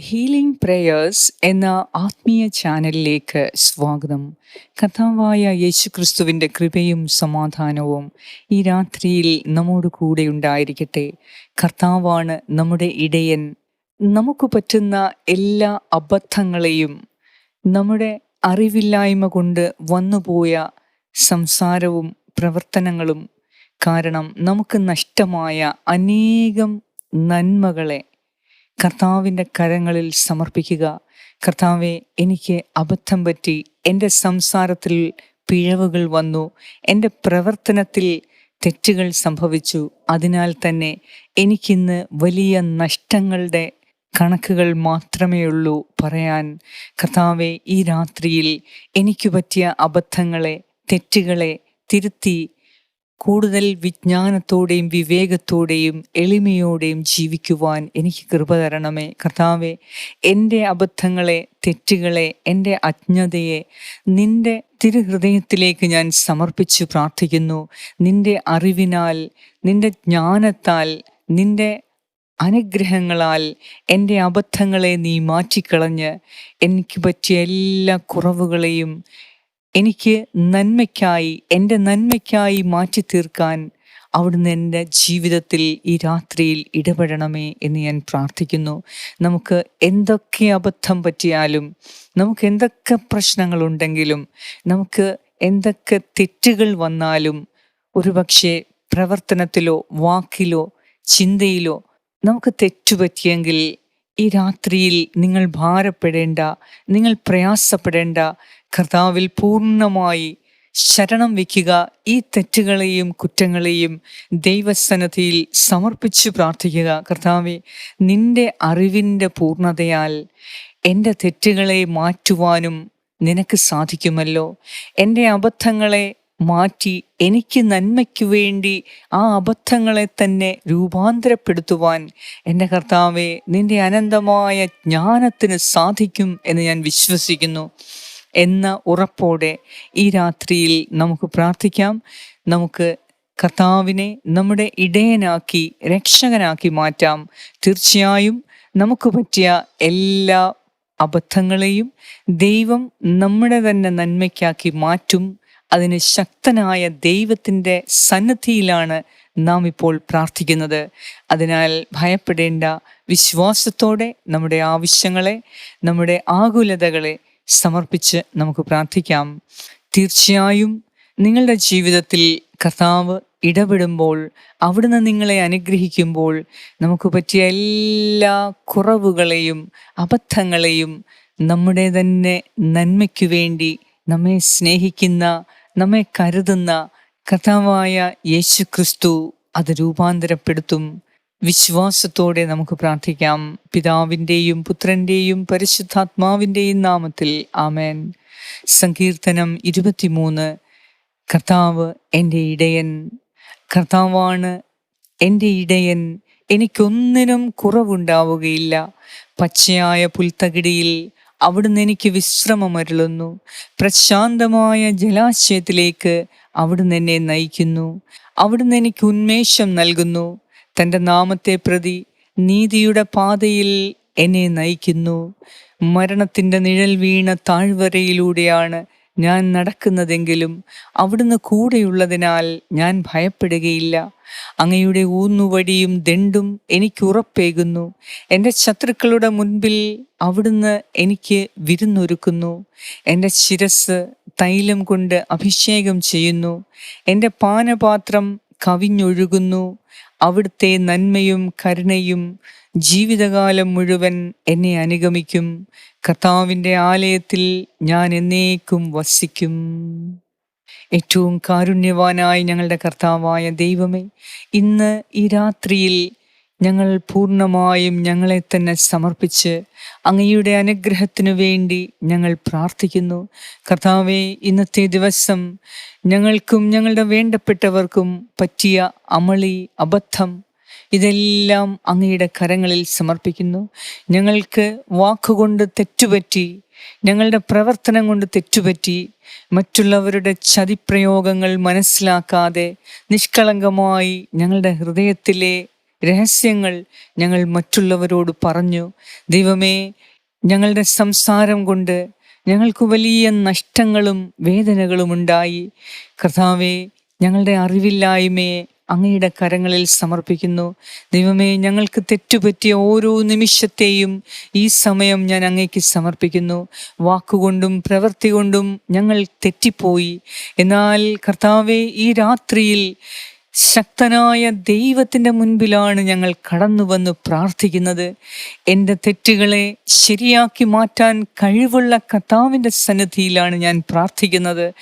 Healing prayers എന്ന ആത്മീയ ചാനലിലേക്ക് സ്വാഗതം. കഥാവായ യേശുക്രിസ്തുവിന്റെ കൃപയും സമാധാനവും ഈ രാത്രിയിൽ നമ്മോട് കൂടെ ഉണ്ടായിരിക്കട്ടെ. കർത്താവാണ് നമ്മുടെ ഇടയൻ. നമുക്ക് പറ്റുന്ന എല്ലാ അബദ്ധങ്ങളെയും നമ്മുടെ അറിവില്ലായ്മ കൊണ്ട് വന്നുപോയ സംസാരവും പ്രവർത്തനങ്ങളും കാരണം നമുക്ക് നഷ്ടമായ അനേകം നന്മകളെ കർത്താവിന്റെ കരങ്ങളിൽ സമർപ്പിക്കുക. കർത്താവെ എനിക്ക് അബദ്ധം പറ്റി. എന്റെ സംസാരത്തിൽ പിഴവുകൾ വന്നു. എന്റെ പ്രവർത്തനത്തിൽ തെറ്റുകൾ സംഭവിച്ചു. അതിനാൽ തന്നെ എനിക്കിന്ന് വലിയ നഷ്ടങ്ങളുടെ കണക്കുകൾ മാത്രമേ ഉള്ളൂ പറയാൻ. കർത്താവെ ഈ രാത്രിയിൽ എനിക്ക് പറ്റിയ അബദ്ധങ്ങളെ തെറ്റുകളെ തിരുത്തി കൂടുതൽ വിജ്ഞാനത്തോടെയും വിവേകത്തോടെയും എളിമയോടെയും ജീവിക്കുവാൻ എനിക്ക് കൃപ തരണമേ. കർത്താവെ എന്റെ അബദ്ധങ്ങളെ തെറ്റുകളെ എന്റെ അജ്ഞതയെ നിന്റെ തിരുഹൃദയത്തിലേക്ക് ഞാൻ സമർപ്പിച്ചു പ്രാർത്ഥിക്കുന്നു. നിന്റെ അറിവിനാൽ നിന്റെ ജ്ഞാനത്താൽ നിന്റെ അനുഗ്രഹങ്ങളാൽ എന്റെ അബദ്ധങ്ങളെ നീ മാറ്റിക്കളഞ്ഞ് എനിക്ക് പറ്റിയ എല്ലാ കുറവുകളെയും എനിക്ക് നന്മയ്ക്കായി എന്റെ നന്മയ്ക്കായി മാറ്റി തീർക്കാൻ അവിടുന്ന് എന്റെ ജീവിതത്തിൽ ഈ രാത്രിയിൽ ഇടപെടണമേ എന്ന് ഞാൻ പ്രാർത്ഥിക്കുന്നു. നമുക്ക് എന്തൊക്കെ അബദ്ധം പറ്റിയാലും നമുക്ക് എന്തൊക്കെ പ്രശ്നങ്ങളുണ്ടെങ്കിലും നമുക്ക് എന്തൊക്കെ തെറ്റുകൾ വന്നാലും ഒരുപക്ഷെ പ്രവർത്തനത്തിലോ വാക്കിലോ ചിന്തയിലോ നമുക്ക് തെറ്റുപറ്റിയെങ്കിൽ ഈ രാത്രിയിൽ നിങ്ങൾ ഭാരപ്പെടേണ്ട നിങ്ങൾ പ്രയാസപ്പെടേണ്ട കർത്താവിൽ പൂർണമായി ശരണം വയ്ക്കുക. ഈ തെറ്റുകളെയും കുറ്റങ്ങളെയും ദൈവസന്നദ്ധിയിൽ സമർപ്പിച്ച് പ്രാർത്ഥിക്കുക. കർത്താവെ നിന്റെ അറിവിന്റെ പൂർണതയാൽ എന്റെ തെറ്റുകളെ മാറ്റുവാനും നിനക്ക് സാധിക്കുമല്ലോ. എന്റെ അബദ്ധങ്ങളെ മാറ്റി എനിക്ക് നന്മയ്ക്ക് വേണ്ടി ആ അബദ്ധങ്ങളെ തന്നെ രൂപാന്തരപ്പെടുത്തുവാൻ എന്റെ കർത്താവെ നിന്റെ അനന്തമായ ജ്ഞാനത്തിന് സാധിക്കും എന്ന് ഞാൻ വിശ്വസിക്കുന്നു. എന്ന ഉറപ്പോടെ ഈ രാത്രിയിൽ നമുക്ക് പ്രാർത്ഥിക്കാം. നമുക്ക് കർത്താവിനെ നമ്മുടെ ഇടയനാക്കി രക്ഷകനാക്കി മാറ്റാം. തീർച്ചയായും നമുക്ക് പറ്റിയ എല്ലാ അബദ്ധങ്ങളെയും ദൈവം നമ്മുടെ തന്നെ നന്മയ്ക്കാക്കി മാറ്റും. അതിന് ശക്തനായ ദൈവത്തിന്റെ സന്നദ്ധിയിലാണ് നാം ഇപ്പോൾ പ്രാർത്ഥിക്കുന്നത്. അതിനാൽ ഭയപ്പെടേണ്ട വിശ്വാസത്തോടെ നമ്മുടെ ആവശ്യങ്ങളെ നമ്മുടെ ആകുലതകളെ സമർപ്പിച്ച് നമുക്ക് പ്രാർത്ഥിക്കാം. തീർച്ചയായും നിങ്ങളുടെ ജീവിതത്തിൽ കർത്താവ് ഇടപെടുമ്പോൾ അവിടുന്ന് നിങ്ങളെ അനുഗ്രഹിക്കുമ്പോൾ നമുക്ക് പറ്റിയ എല്ലാ കുറവുകളെയും അബദ്ധങ്ങളെയും നമ്മുടെ തന്നെ നന്മയ്ക്കു വേണ്ടി നമ്മെ സ്നേഹിക്കുന്ന നമ്മെ കരുതുന്ന കർത്താവായ യേശു ക്രിസ്തു അത് രൂപാന്തരപ്പെടുത്തും. വിശ്വാസത്തോടെ നമുക്ക് പ്രാർത്ഥിക്കാം. പിതാവിന്റെയും പുത്രന്റെയും പരിശുദ്ധാത്മാവിന്റെയും നാമത്തിൽ ആമേൻ. സങ്കീർത്തനം ഇരുപത്തിമൂന്ന്. കർത്താവ് എന്റെ ഇടയൻ. കർത്താവാണ് എന്റെ ഇടയൻ. എനിക്കൊന്നിനും കുറവുണ്ടാവുകയില്ല. പച്ചയായ പുൽത്തകിടിയിൽ അവിടുന്ന് എനിക്ക് വിശ്രമമരുളുന്നു പ്രശാന്തമായ ജലാശയത്തിലേക്ക് അവിടുന്ന് എന്നെ നയിക്കുന്നു. അവിടുന്ന് എനിക്ക് ഉന്മേഷം നൽകുന്നു. തന്റെ നാമത്തെ പ്രതി നീതിയുടെ പാതയിൽ എന്നെ നയിക്കുന്നു. മരണത്തിന്റെ നിഴൽ വീണ താഴ്വരയിലൂടെയാണ് ഞാൻ നടക്കുന്നതെങ്കിലും അവിടുന്ന് കൂടെയുള്ളതിനാൽ ഞാൻ ഭയപ്പെടുകയില്ല. അങ്ങയുടെ ഊന്നുവടിയും ദണ്ടും എനിക്ക് ഉറപ്പേകുന്നു. എന്റെ ശത്രുക്കളുടെ മുൻപിൽ അവിടുന്ന് എനിക്ക് വിരുന്നൊരുക്കുന്നു. എന്റെ ശിരസ് തൈലം കൊണ്ട് അഭിഷേകം ചെയ്യുന്നു. എന്റെ പാനപാത്രം കവിഞ്ഞൊഴുകുന്നു. അവിടുത്തെ നന്മയും കരുണയും ജീവിതകാലം മുഴുവൻ എന്നെ അനുഗമിക്കും. കർത്താവിന്റെ ആലയത്തിൽ ഞാൻ എന്നേക്കും വസിക്കും. ഏറ്റവും കാരുണ്യവാനായി ഞങ്ങളുടെ കർത്താവായ ദൈവമേ ഇന്ന് ഈ രാത്രിയിൽ ഞങ്ങൾ പൂർണമായും ഞങ്ങളെ തന്നെ സമർപ്പിച്ച് അങ്ങയുടെ അനുഗ്രഹത്തിനു വേണ്ടി ഞങ്ങൾ പ്രാർത്ഥിക്കുന്നു. കർത്താവെ ഇന്നത്തെ ദിവസം ഞങ്ങൾക്കും ഞങ്ങളുടെ വേണ്ടപ്പെട്ടവർക്കും പറ്റിയ അമളി അബദ്ധം ഇതെല്ലാം അങ്ങയുടെ കരങ്ങളിൽ സമർപ്പിക്കുന്നു. ഞങ്ങൾക്ക് വാക്കുകൊണ്ട് തെറ്റുപറ്റി ഞങ്ങളുടെ പ്രവർത്തനം കൊണ്ട് തെറ്റുപറ്റി മറ്റുള്ളവരുടെ ചതിപ്രയോഗങ്ങൾ മനസ്സിലാക്കാതെ നിഷ്കളങ്കമായി ഞങ്ങളുടെ ഹൃദയത്തിലെ രഹസ്യങ്ങൾ ഞങ്ങൾ മറ്റുള്ളവരോട് പറഞ്ഞു. ദൈവമേ ഞങ്ങളുടെ സംസാരം കൊണ്ട് ഞങ്ങൾക്ക് വലിയ നഷ്ടങ്ങളും വേദനകളും ഉണ്ടായി. കർത്താവെ ഞങ്ങളുടെ അറിവില്ലായ്മയെ അങ്ങയുടെ കരങ്ങളിൽ സമർപ്പിക്കുന്നു. ദൈവമേ ഞങ്ങൾക്ക് തെറ്റുപറ്റിയ ഓരോ നിമിഷത്തെയും ഈ സമയം ഞാൻ അങ്ങേക്ക് സമർപ്പിക്കുന്നു. വാക്കുകൊണ്ടും പ്രവൃത്തി കൊണ്ടും ഞങ്ങൾ തെറ്റിപ്പോയി. എന്നാൽ കർത്താവെ ഈ രാത്രിയിൽ ശക്തനായ ദൈവത്തിന്റെ മുൻപിലാണ് ഞങ്ങൾ കടന്നു വന്ന് പ്രാർത്ഥിക്കുന്നത്. എന്റെ തെറ്റുകളെ ശരിയാക്കി മാറ്റാൻ കഴിവുള്ള കർത്താവിന്റെ സന്നിധിയിലാണ് ഞാൻ പ്രാർത്ഥിക്കുന്നത്.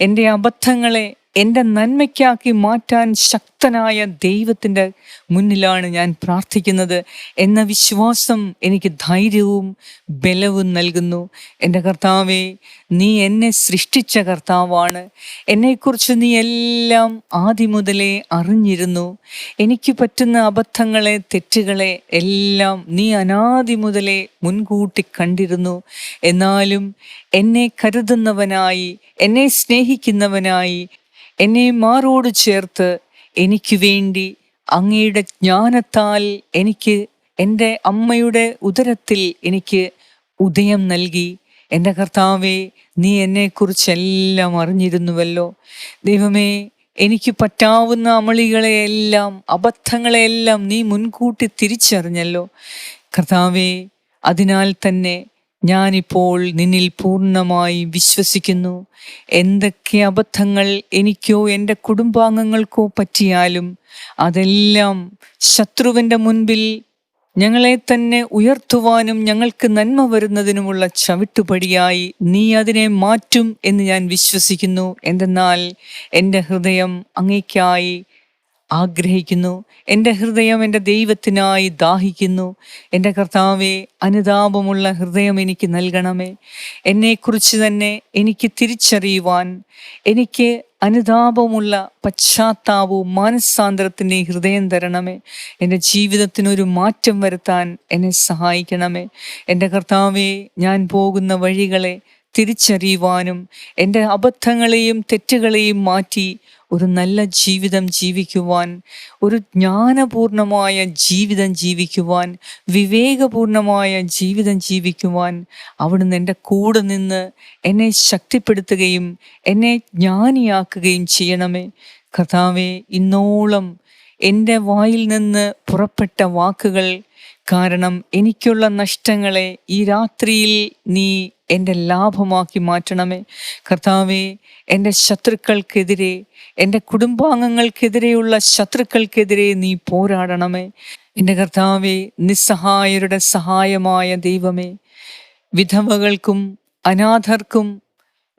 എന്റെ അബദ്ധങ്ങളെ എന്റെ നന്മയ്ക്കാക്കി മാറ്റാൻ ശക്തനായ ദൈവത്തിന്റെ മുന്നിലാണ് ഞാൻ പ്രാർത്ഥിക്കുന്നത്. എന്ന വിശ്വാസം എനിക്ക് ധൈര്യവും ബലവും നൽകുന്നു. എന്റെ കർത്താവെ നീ എന്നെ സൃഷ്ടിച്ച കർത്താവാണ്. എന്നെക്കുറിച്ച് നീ എല്ലാം ആദ്യം മുതലേ അറിഞ്ഞിരുന്നു. എനിക്ക് പറ്റുന്ന അബദ്ധങ്ങളെ തെറ്റുകളെ എല്ലാം നീ അനാദി മുതലേ മുൻകൂട്ടി കണ്ടിരുന്നു. എന്നാലും എന്നെ കരുതുന്നവനായി എന്നെ സ്നേഹിക്കുന്നവനായി എന്നെ മാറോട് ചേർത്ത് എനിക്ക് വേണ്ടി അങ്ങയുടെ ജ്ഞാനത്താൽ എനിക്ക് എന്റെ അമ്മയുടെ ഉദരത്തിൽ എനിക്ക് ഉദയം നൽകി. എന്റെ കർത്താവെ നീ എന്നെക്കുറിച്ചെല്ലാം അറിഞ്ഞിരുന്നുവല്ലോ. ദൈവമേ എനിക്ക് പറ്റാവുന്ന അമളികളെയെല്ലാം അബദ്ധങ്ങളെയെല്ലാം നീ മുൻകൂട്ടി തിരിച്ചറിഞ്ഞല്ലോ. കർത്താവേ അതിനാൽ തന്നെ ഞാനിപ്പോൾ നിന്നിൽ പൂർണമായി വിശ്വസിക്കുന്നു. എന്തൊക്കെ അബദ്ധങ്ങൾ എനിക്കോ എന്റെ കുടുംബാംഗങ്ങൾക്കോ പറ്റിയാലും അതെല്ലാം ശത്രുവിന്റെ മുൻപിൽ ഞങ്ങളെ തന്നെ ഉയർത്തുവാനും ഞങ്ങൾക്ക് നന്മ വരുന്നതിനുമുള്ള ചവിട്ടുപടിയായി നീ അതിനെ മാറ്റും എന്ന് ഞാൻ വിശ്വസിക്കുന്നു. എന്തെന്നാൽ എന്റെ ഹൃദയം അങ്ങേക്കായി ആഗ്രഹിക്കുന്നു. എന്റെ ഹൃദയം എന്റെ ദൈവത്തിനായി ദാഹിക്കുന്നു. എന്റെ കർത്താവെ അനുതാപമുള്ള ഹൃദയം എനിക്ക് നൽകണമേ. എന്നെക്കുറിച്ച് തന്നെ എനിക്ക് തിരിച്ചറിയുവാൻ എനിക്ക് അനുതാപമുള്ള പശ്ചാത്താപവും മാനസാന്തരത്തിന്റെ ഹൃദയം തരണമേ. എന്റെ ജീവിതത്തിനൊരു മാറ്റം വരുത്താൻ എന്നെ സഹായിക്കണമേ. എന്റെ കർത്താവെ ഞാൻ പോകുന്ന വഴികളെ തിരിച്ചറിയുവാനും എന്റെ അബദ്ധങ്ങളെയും തെറ്റുകളെയും മാറ്റി ഒരു നല്ല ജീവിതം ജീവിക്കുവാൻ ഒരു ജ്ഞാനപൂർണമായ ജീവിതം ജീവിക്കുവാൻ വിവേകപൂർണമായ ജീവിതം ജീവിക്കുവാൻ അവിടുന്ന് എന്റെ കൂടെ നിന്ന് എന്നെ ശക്തിപ്പെടുത്തുകയും എന്നെ ജ്ഞാനിയാക്കുകയും ചെയ്യണമേ. കഥാവെ ഇന്നോളം എന്റെ വായിൽ നിന്ന് പുറപ്പെട്ട വാക്കുകൾ കാരണം എനിക്കുള്ള നഷ്ടങ്ങളെ ഈ രാത്രിയിൽ നീ എന്റെ ലാഭമാക്കി മാറ്റണമേ. കർത്താവേ എന്റെ ശത്രുക്കൾക്കെതിരെ എന്റെ കുടുംബാംഗങ്ങൾക്കെതിരെയുള്ള ശത്രുക്കൾക്കെതിരെ നീ പോരാടണമേ. എന്റെ കർത്താവേ നിസ്സഹായരുടെ സഹായമായ ദൈവമേ വിധവകൾക്കും അനാഥർക്കും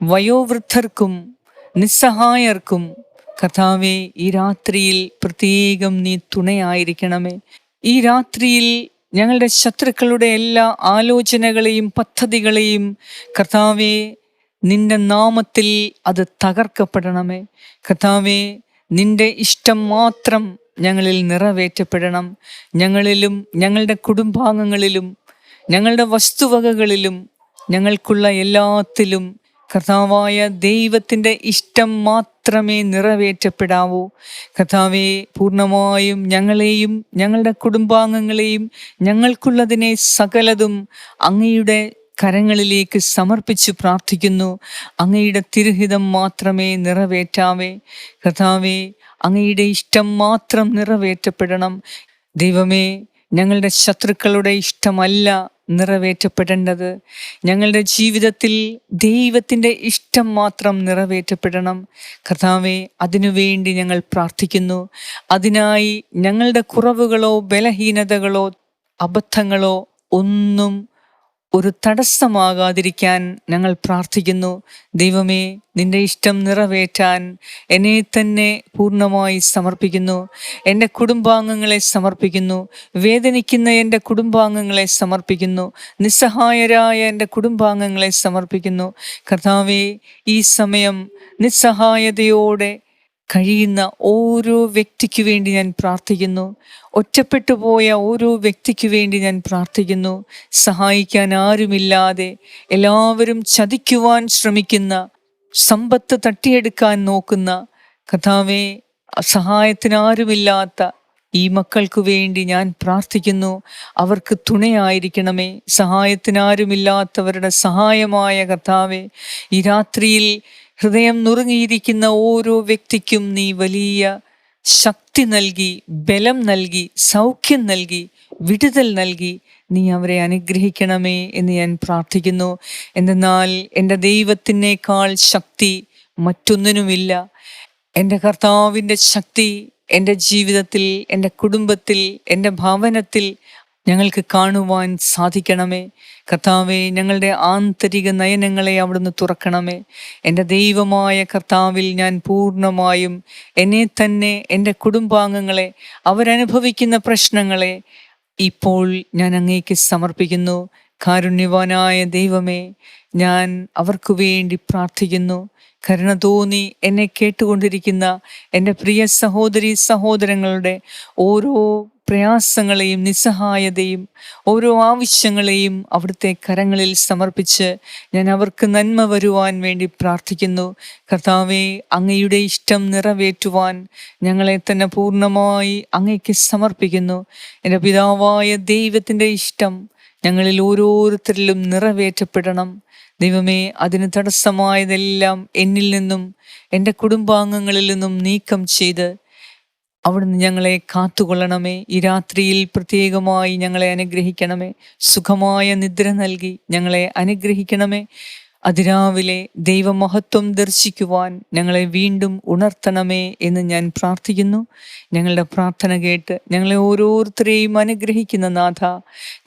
വയോവൃദ്ധർക്കും നിസ്സഹായർക്കും കർത്താവേ ഈ രാത്രിയിൽ പ്രത്യേകം നീ തുണയായിരിക്കണമേ. ഈ രാത്രിയിൽ ഞങ്ങളുടെ ശത്രുക്കളുടെ എല്ലാ ആലോചനകളെയും പദ്ധതികളെയും കർത്താവെ നിന്റെ നാമത്തിൽ അത് തകർക്കപ്പെടണമേ. കർത്താവെ നിന്റെ ഇഷ്ടം മാത്രം ഞങ്ങളിൽ നിറവേറ്റപ്പെടണം. ഞങ്ങളിലും ഞങ്ങളുടെ കുടുംബാംഗങ്ങളിലും ഞങ്ങളുടെ വസ്തുവകകളിലും ഞങ്ങൾക്കുള്ള എല്ലാത്തിലും കർത്താവായ ദൈവത്തിന്റെ ഇഷ്ടം മാത്രമേ നിറവേറ്റപ്പെടാവൂ. കർത്താവെ പൂർണമായും ഞങ്ങളെയും ഞങ്ങളുടെ കുടുംബാംഗങ്ങളെയും ഞങ്ങൾക്കുള്ളതിനെ സകലതും അങ്ങയുടെ കരങ്ങളിലേക്ക് സമർപ്പിച്ച് പ്രാർത്ഥിക്കുന്നു. അങ്ങയുടെ തിരുഹിതം മാത്രമേ നിറവേറ്റാവേ. കർത്താവെ അങ്ങയുടെ ഇഷ്ടം മാത്രം നിറവേറ്റപ്പെടണം. ദൈവമേ ഞങ്ങളുടെ ശത്രുക്കളുടെ ഇഷ്ടമല്ല നിറവേറ്റപ്പെടേണ്ടത്. ഞങ്ങളുടെ ജീവിതത്തിൽ ദൈവത്തിന്റെ ഇഷ്ടം മാത്രം നിറവേറ്റപ്പെടണം. കർത്താവെ അതിനുവേണ്ടി ഞങ്ങൾ പ്രാർത്ഥിക്കുന്നു. അതിനായി ഞങ്ങളുടെ കുറവുകളോ ബലഹീനതകളോ അബദ്ധങ്ങളോ ഒന്നും ഒരു തടസ്സമാകാതിരിക്കാൻ ഞങ്ങൾ പ്രാർത്ഥിക്കുന്നു. ദൈവമേ നിന്റെ ഇഷ്ടം നിറവേറ്റാൻ എന്നെ തന്നെ പൂർണമായി സമർപ്പിക്കുന്നു. എന്റെ കുടുംബാംഗങ്ങളെ സമർപ്പിക്കുന്നു. വേദനിക്കുന്ന എന്റെ കുടുംബാംഗങ്ങളെ സമർപ്പിക്കുന്നു. നിസ്സഹായരായ എന്റെ കുടുംബാംഗങ്ങളെ സമർപ്പിക്കുന്നു. കർത്താവേ ഈ സമയം നിസ്സഹായതയോടെ കഴിയുന്ന ഓരോ വ്യക്തിക്ക് വേണ്ടി ഞാൻ പ്രാർത്ഥിക്കുന്നു. ഒറ്റപ്പെട്ടു പോയ ഓരോ വ്യക്തിക്ക് വേണ്ടി ഞാൻ പ്രാർത്ഥിക്കുന്നു. സഹായിക്കാൻ ആരുമില്ലാതെ എല്ലാവരും ചതിക്കുവാൻ ശ്രമിക്കുന്ന സമ്പത്ത് തട്ടിയെടുക്കാൻ നോക്കുന്ന കഥാവെ സഹായത്തിന് ആരുമില്ലാത്ത ഈ മക്കൾക്ക് വേണ്ടി ഞാൻ പ്രാർത്ഥിക്കുന്നു. അവർക്ക് തുണയായിരിക്കണമേ. സഹായത്തിനാരുമില്ലാത്തവരുടെ സഹായമായ കർത്താവെ ഈ രാത്രിയിൽ ഹൃദയം നുറുങ്ങിയിരിക്കുന്ന ഓരോ വ്യക്തിക്കും നീ വലിയ ശക്തി നൽകി ബലം നൽകി സൗഖ്യം നൽകി വിടുതൽ നൽകി നീ അവരെ അനുഗ്രഹിക്കണമേ എന്ന് ഞാൻ പ്രാർത്ഥിക്കുന്നു. എന്തെന്നാൽ എന്റെ ദൈവത്തിനേക്കാൾ ശക്തി മറ്റൊന്നിനുമില്ല. എന്റെ കർത്താവിന്റെ ശക്തി എന്റെ ജീവിതത്തിൽ എന്റെ കുടുംബത്തിൽ എന്റെ ഭവനത്തിൽ ഞങ്ങൾക്ക് കാണുവാൻ സാധിക്കണമേ. കർത്താവെ ഞങ്ങളുടെ ആന്തരിക നയനങ്ങളെ അവിടുന്ന് തുറക്കണമേ. എന്റെ ദൈവമായ കർത്താവിൽ ഞാൻ പൂർണമായും എന്നെ തന്നെ എന്റെ കുടുംബാംഗങ്ങളെ അവരനുഭവിക്കുന്ന പ്രശ്നങ്ങളെ ഇപ്പോൾ ഞാൻ അങ്ങേക്ക് സമർപ്പിക്കുന്നു. കാരുണ്യവാനായ ദൈവമേ ഞാൻ അവർക്ക് വേണ്ടി പ്രാർത്ഥിക്കുന്നു. കരുണ തോന്നി എന്നെ കേട്ടുകൊണ്ടിരിക്കുന്ന എന്റെ പ്രിയ സഹോദരി സഹോദരങ്ങളുടെ ഓരോ പ്രയാസങ്ങളെയും നിസ്സഹായതയും ഓരോ ആവശ്യങ്ങളെയും അവിടുത്തെ കരങ്ങളിൽ സമർപ്പിച്ച് ഞാൻ അവർക്ക് നന്മ വരുവാൻ വേണ്ടി പ്രാർത്ഥിക്കുന്നു. കർത്താവെ അങ്ങയുടെ ഇഷ്ടം നിറവേറ്റുവാൻ ഞങ്ങളെ തന്നെ പൂർണമായി അങ്ങയ്ക്ക് സമർപ്പിക്കുന്നു. എന്റെ പിതാവായ ദൈവത്തിന്റെ ഇഷ്ടം ഞങ്ങളിൽ ഓരോരുത്തരിലും നിറവേറ്റപ്പെടണം. ദൈവമേ അതിന് തടസ്സമായതെല്ലാം എന്നിൽ നിന്നും എന്റെ കുടുംബാംഗങ്ങളിൽ നിന്നും നീക്കം ചെയ്ത് അവിടുന്ന് ഞങ്ങളെ കാത്തുകൊള്ളണമേ. ഈ രാത്രിയിൽ പ്രത്യേകമായി ഞങ്ങളെ അനുഗ്രഹിക്കണമേ. സുഖമായ നിദ്ര നൽകി ഞങ്ങളെ അനുഗ്രഹിക്കണമേ. അതിരാവിലെ ദൈവമഹത്വം ദർശിക്കുവാൻ ഞങ്ങളെ വീണ്ടും ഉണർത്തണമേ എന്ന് ഞാൻ പ്രാർത്ഥിക്കുന്നു. ഞങ്ങളുടെ പ്രാർത്ഥന കേട്ട് ഞങ്ങളെ ഓരോരുത്തരെയും അനുഗ്രഹിക്കുന്ന നാഥ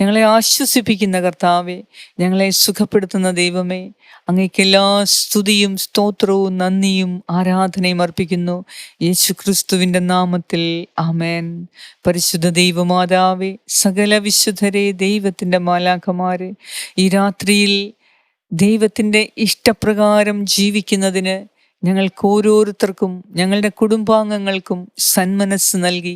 ഞങ്ങളെ ആശ്വസിപ്പിക്കുന്ന കർത്താവെ ഞങ്ങളെ സുഖപ്പെടുത്തുന്ന ദൈവമേ അങ്ങേക്ക് എല്ലാ സ്തുതിയും സ്തോത്രവും നന്ദിയും ആരാധനയും അർപ്പിക്കുന്നു. യേശു ക്രിസ്തുവിന്റെ നാമത്തിൽ ആമേൻ. പരിശുദ്ധ ദൈവമാതാവേ സകല വിശുദ്ധരെ ദൈവത്തിന്റെ മാലാഖമാരെ ഈ രാത്രിയിൽ ദൈവത്തിന്റെ ഇഷ്ടപ്രകാരം ജീവിക്കുന്നതിന് ഞങ്ങൾക്ക് ഓരോരുത്തർക്കും ഞങ്ങളുടെ കുടുംബാംഗങ്ങൾക്കും സന്മനസ് നൽകി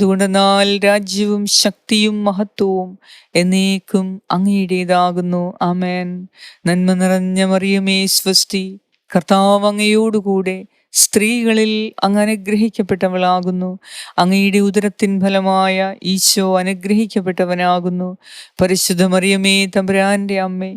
എന്തുകൊണ്ടെന്നാൽ രാജ്യവും ശക്തിയും മഹത്വവും എന്നേക്കും അങ്ങയുടേതാകുന്നു. ആമേൻ. നന്മ നിറഞ്ഞ മറിയമേ സ്വസ്തി. കർത്താവ് അങ്ങയോടുകൂടെ സ്ത്രീകളിൽ അങ്ങ് അനുഗ്രഹിക്കപ്പെട്ടവളാകുന്നു. അങ്ങയുടെ ഉദരത്തിൻ ഫലമായ ഈശോ അനുഗ്രഹിക്കപ്പെട്ടവനാകുന്നു. പരിശുദ്ധ മറിയമേ തമ്പുരാന്റെ അമ്മേ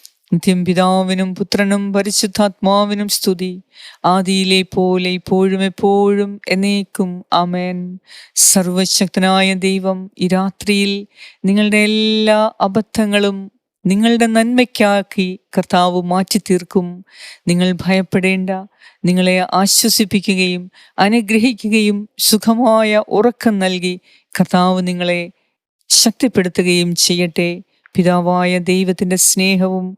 നിത്യം പിതാവിനും പുത്രനും പരിശുദ്ധാത്മാവിനും സ്തുതി. ആദിയിലെ പോലെ ഇപ്പോഴും എപ്പോഴും എന്നേക്കും. അമേൻ സർവശക്തനായ ദൈവം ഈ രാത്രിയിൽ നിങ്ങളുടെ എല്ലാ അബദ്ധങ്ങളും നിങ്ങളുടെ നന്മയ്ക്കാക്കി കർത്താവ് മാറ്റി തീർക്കും നിങ്ങൾ ഭയപ്പെടേണ്ട നിങ്ങളെ ആശ്വസിപ്പിക്കുകയും അനുഗ്രഹിക്കുകയും സുഖമായ ഉറക്കം നൽകി കർത്താവ് നിങ്ങളെ ശക്തിപ്പെടുത്തുകയും ചെയ്യട്ടെ. പിതാവായ ദൈവത്തിന്റെ സ്നേഹവും